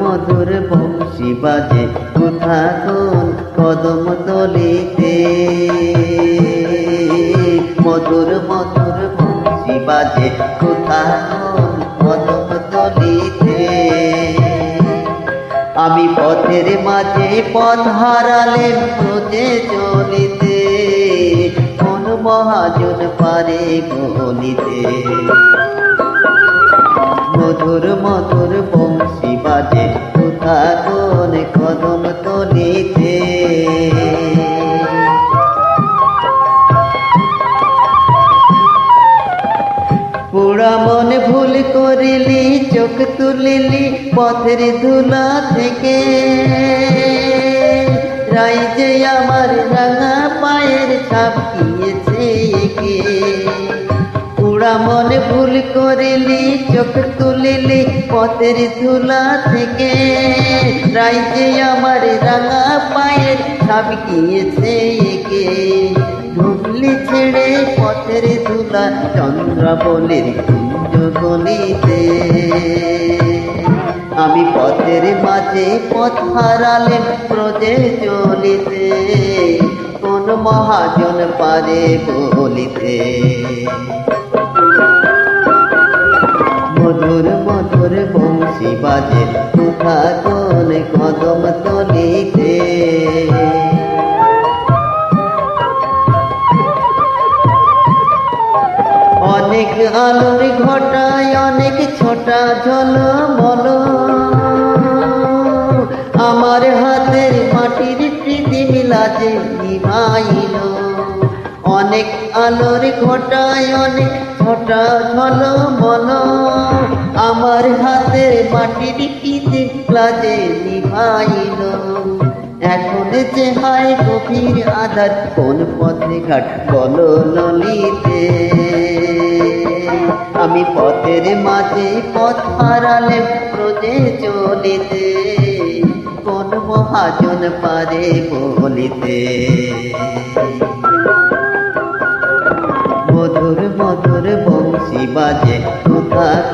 মধুর বংশী বাজে কোথাকোন কদম তলিতে? মধুর মধুর বংশী বাজে কোথাকোন কদম তলিতে? আমি পথের মাঝে পথ হারালে খুঁজে চলিতে। কোন মহাজন পারে বলিতে মধুর মধুর কোথা কোন কদম তলিতে। পুরা মনে ভুল করিলি, চোখ তুলিলি পথের ধুলা থেকে। রাই যে আমার রাঙা পায়ের ছাপ গিয়েছে একে। পুরা মনে ভুল করিলি, চোখ তুলিলি পথের ধুলা থেকে। রাই যে আমার রাঙা পায়ের ছাপ গিয়েছে একে। ঢুকলি ছেড়ে পথের ধুলা চন্দ্রাবলীর কুঞ্জ গলিতে। আমি পথের মাঝে পথ হারালেন ব্রজে চলিতে কোন মহাজন পারে বলিতে বংশী বাজে কদম তলিতে। অনেক আলোর ঘটায়, অনেক ছোটা ঝল মল আমার হাতের মাটির প্রীতি মিলাজে নিভাইল অনেক আলোর ঘটায়, অনেক ঘটা ঝল মল। আমার হাতের মাটির প্রীতি মিলাজে নিভাইল। এখন যে হায় গভীর আধার, কোন পথে ঘাট বলো ললিতে? আমি পথের মাঝে পথ হারালে ব্রজে চলিতে। কোন মহাজন পারে বলিতে?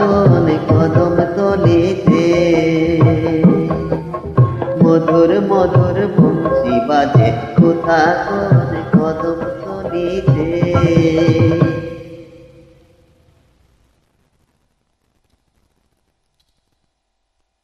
আপন কদম তলিতে। মধুর মধুর বংশী বাজে কোথা কোন কদম তলিতে।